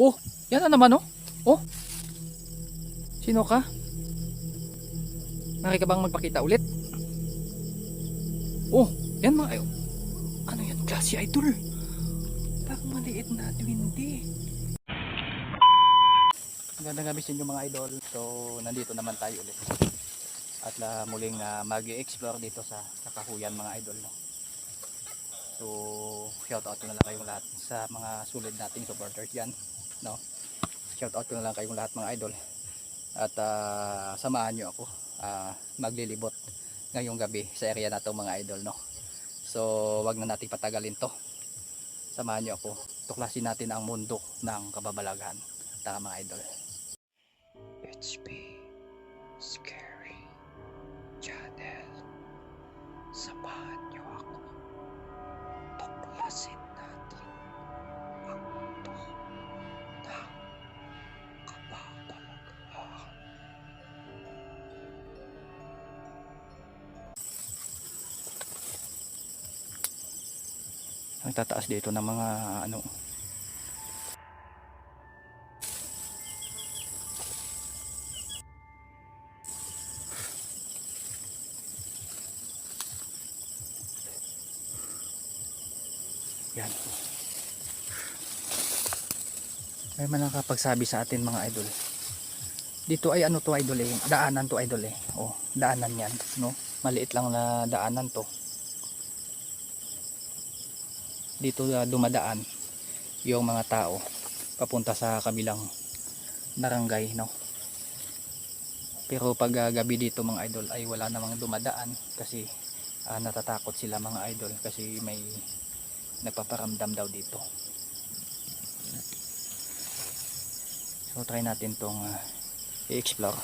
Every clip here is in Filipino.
Oh, yan na naman oh. Oh. Sino ka? Nari ka bang magpakita ulit? Oh, yan mga ayo. Ano yan? Klase idol. Parang maliit na twindy. Magandang gabi sa inyo mga idol. So, nandito naman tayo ulit. At la, muling uh, mag-explore dito sa Nakahuyan mga idol. No? So, shout out na lang kayong lahat sa mga sulit nating supporters dyan. No? Shout out ko na lang kayong lahat mga idol. At ah, samahan nyo ako ah, maglilibot ngayong gabi sa area na to mga idol. No? So, wag na nating patagalin to. Samahan nyo ako. Tuklasin natin ang mundo ng kababalaghan. Tara mga idol. It's me, Ang tataas dito ng mga ano Yan. May man nakapagsabi sa atin mga idol. Dito ay ano to idol eh. Daanan to idol eh. Oh, daanan yan. No? Maliit lang na daanan to. Dito uh, dumadaan yung mga tao papunta sa kabilang barangay. No? Pero pag uh, gabi dito mga idol ay wala namang dumadaan kasi ah, natatakot sila mga idol kasi may nagpaparamdam daw dito so try natin tong uh, i-explore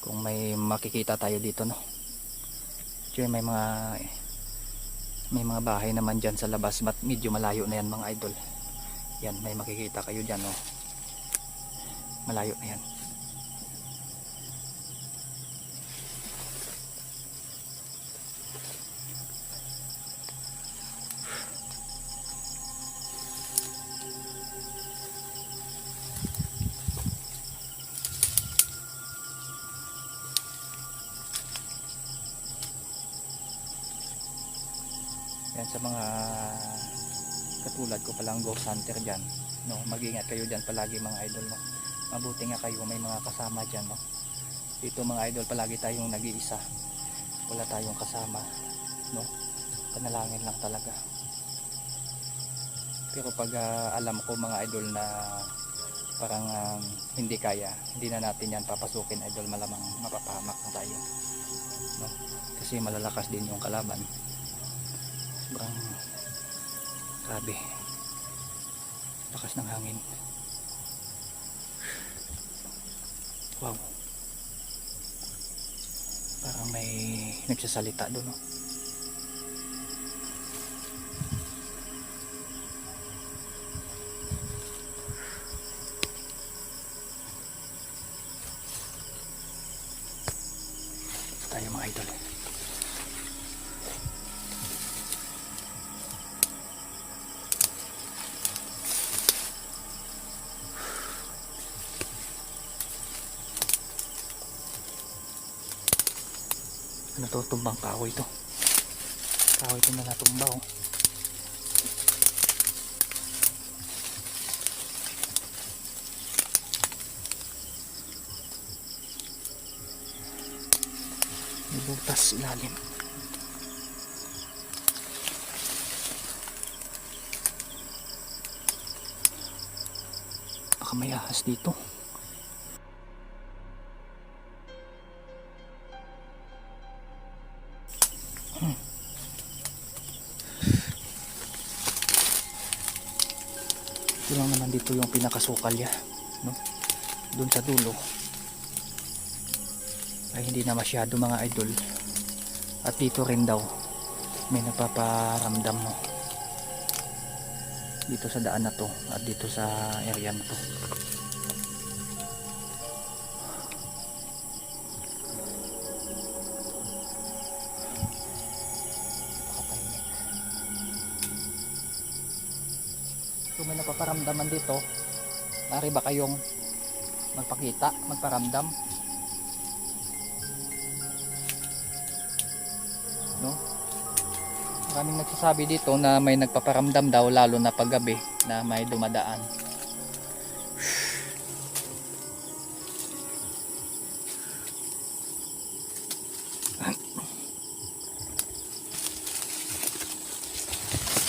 kung may makikita tayo dito no so may mga may mga bahay naman dyan sa labas but medyo malayo na yan mga idol? Yan may makikita kayo dyan no malayo na yan yan sa mga katulad ko palang ghost hunter dyan no? Mag-ingat kayo dyan palagi mga idol no? Mabuti nga kayo may mga kasama dyan no? Dito mga idol palagi tayong nag-iisa. Wala tayong kasama no? Panalangin lang talaga. Pero pag ah, alam ko mga idol na parang um, hindi kaya hindi na natin yan papasukin idol malamang mapapahamak na tayo no? Kasi malalakas din yung kalaban sobrang grabe. Lakas ng hangin. Wow. Parang may nagsasalita doon no? tayo mga idol ano to tumbang kahoy to kahoy to na natumba oh butas ilalim. Baka may ahas dito dito yung pinakasukal ya, no? Doon sa dulo. Ay hindi na masyado mga idol. At dito rin daw may nagpaparamdam no. Dito sa daan na to at dito sa area na to. Napaparamdaman dito, maaari ba kayong magpakita, magparamdam? No? Maraming nagsasabi dito na may nagpaparamdam daw lalo na paggabi na may dumadaan.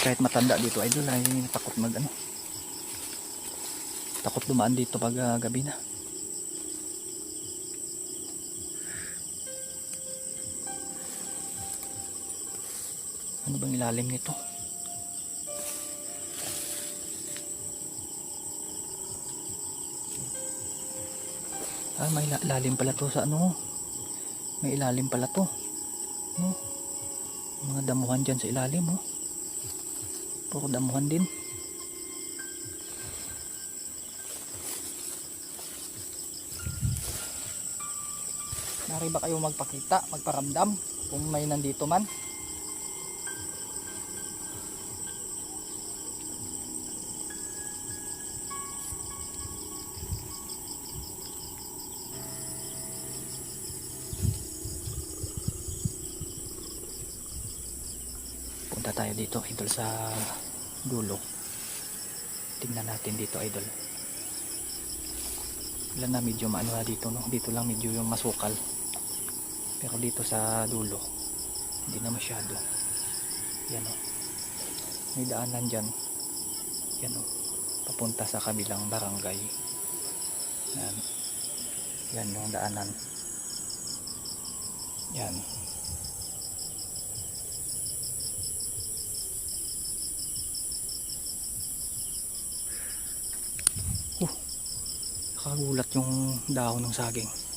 kahit matanda dito idol ay takot mag ano takot dumaan dito pag ah, gabi na ano bang ilalim nito ah may ila- ilalim pala to sa ano may ilalim pala to no? mga damuhan dyan sa ilalim oh Puro damuhan din. Nari ba kayo magpakita, magparamdam kung may nandito man? Punta tayo dito idol sa dulo. Tingnan natin dito idol. Ilan na medyo maano dito no. Dito lang medyo yung masukal. Pero dito sa dulo hindi na masyado. Yan o. May daanan dyan. Yan o. Papunta sa kabilang barangay. Yan. Yan yung daanan. Yan. Nakagulat yung dahon ng saging.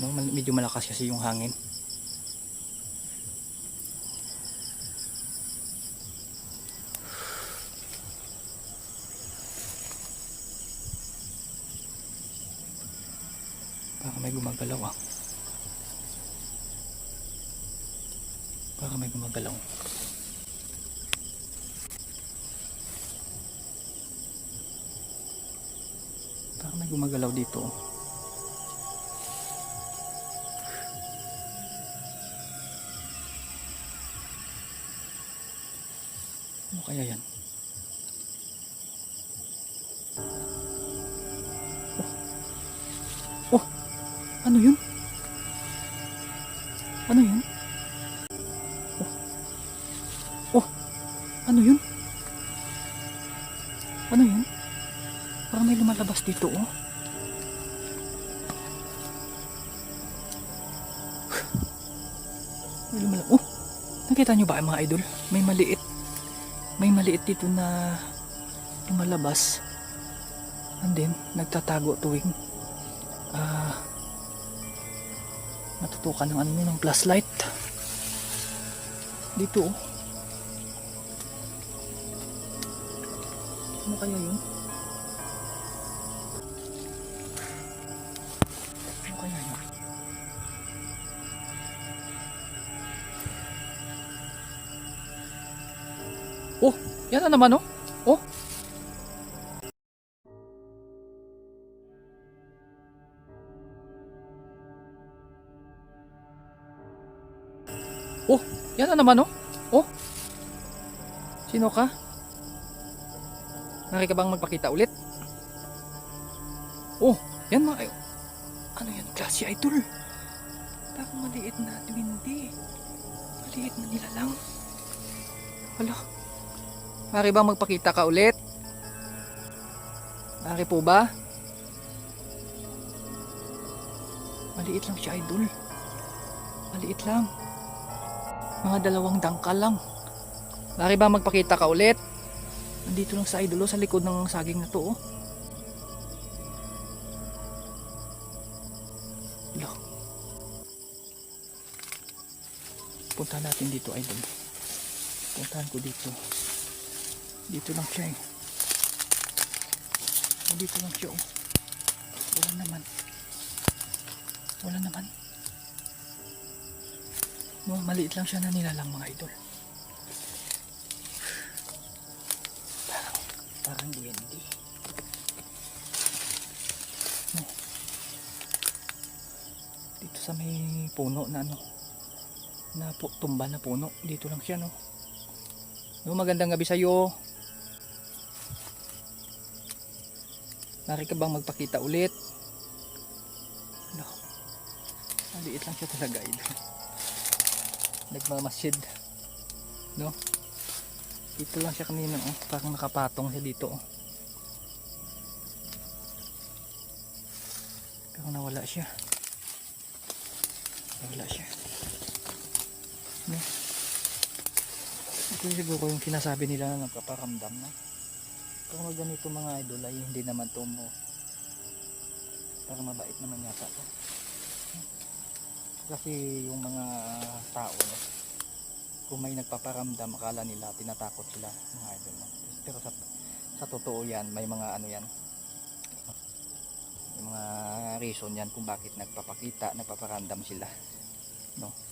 No, medyo malakas kasi yung hangin. Baka may gumagalaw ah. Baka may gumagalaw. Baka may gumagalaw dito. oh. Ano kaya yan? Oh. Oh. Ano yun? Ano yun? Oh. Oh. Ano yun? Ano yun? Parang may lumalabas dito oh. May lumalabas. Oh! Nakita nyo ba mga idol? May maliit. Maliit dito na lumalabas. And then, nagtatago tuwing ah natutukan ng ano ng flashlight. Dito oh. Ano kaya yun? Oh, yan na naman oh. Oh. Oh, yan na naman oh. Oh. Sino ka? Nari ka bang magpakita ulit? Oh, yan mga ay- Ano yan? Klase idol. Parang maliit na twindi. Maliit na nila lang. Hala. Mari bang magpakita ka ulit? Mari po ba? Maliit lang siya idol. Maliit lang. Mga dalawang dangkal lang. Mari ba magpakita ka ulit? Nandito lang sa idolo sa likod ng saging na to oh. Hala. Punta natin dito idol. Puntahan ko dito. Dito lang siya eh. Oh, dito lang siya oh. Wala naman. Wala naman. No, maliit lang siya na nilalang mga idol. Parang, Parang duwende. No. Dito sa may puno na ano. Na tumba na puno. Dito lang siya no. No, magandang gabi sa iyo. Nari ka bang magpakita ulit? No. Maliit lang siya talaga idol. Nagmamasid. No? Dito lang siya kanina oh. Parang nakapatong siya dito oh. Pero nawala siya. Nawala siya. No? Ito siguro yung sinasabi nila na nagpaparamdam na. Pero mag ganito mga idol ay hindi naman to mo. Parang mabait naman yata to. Kasi yung mga tao no, kung may nagpaparamdam akala nila tinatakot sila mga idol no? pero sa sa totoo yan may mga ano yan may mga reason yan kung bakit nagpapakita nagpaparamdam sila no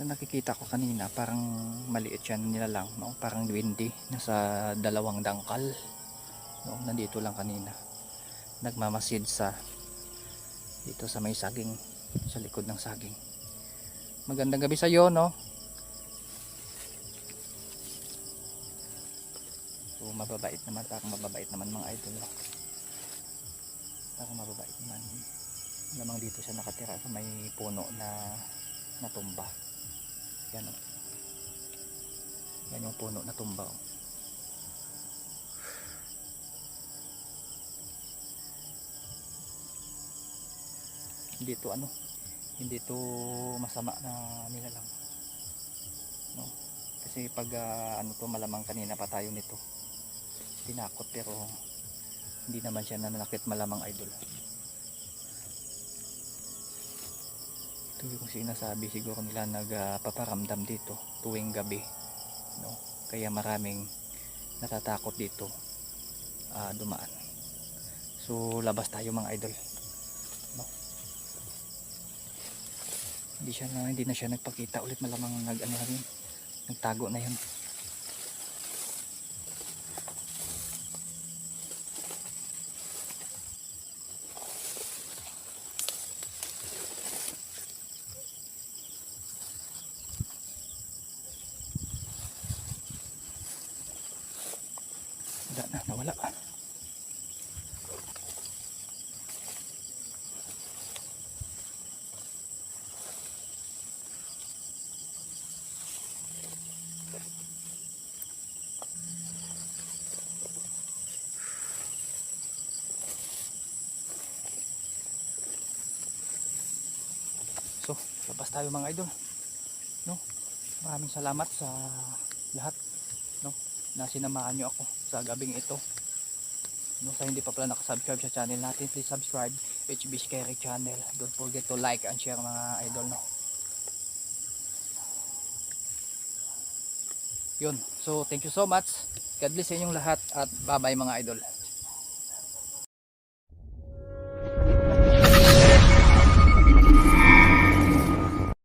sa nakikita ko kanina parang maliit yan nila lang no? parang windy nasa dalawang dangkal no? nandito lang kanina nagmamasid sa dito sa may saging sa likod ng saging magandang gabi sa iyo no so mababait naman parang mababait naman mga idol no? parang mababait naman lamang dito siya nakatira sa may puno na natumba yan o yan yung puno na tumba oh. o hindi to ano hindi to masama na nilalang no? Kasi pag ah, ano to malamang kanina pa tayo nito tinakot pero hindi naman siya nanakit malamang idol ito yung sinasabi siguro nila nagpaparamdam dito tuwing gabi no? Kaya maraming natatakot dito ah, dumaan. So labas tayo mga idol hindi siya na hindi na siya nagpakita ulit malamang nag ano nagtago na yun wala na nawala So, labas tayo mga idol. No? Maraming salamat sa lahat, no? Na sinamahan niyo ako sa gabing ito. No, sa hindi pa pala nakasubscribe sa channel natin, please subscribe HB Scary Channel. Don't forget to like and share mga idol, no? Yun. So, thank you so much. God bless sa inyong lahat at bye-bye mga idol.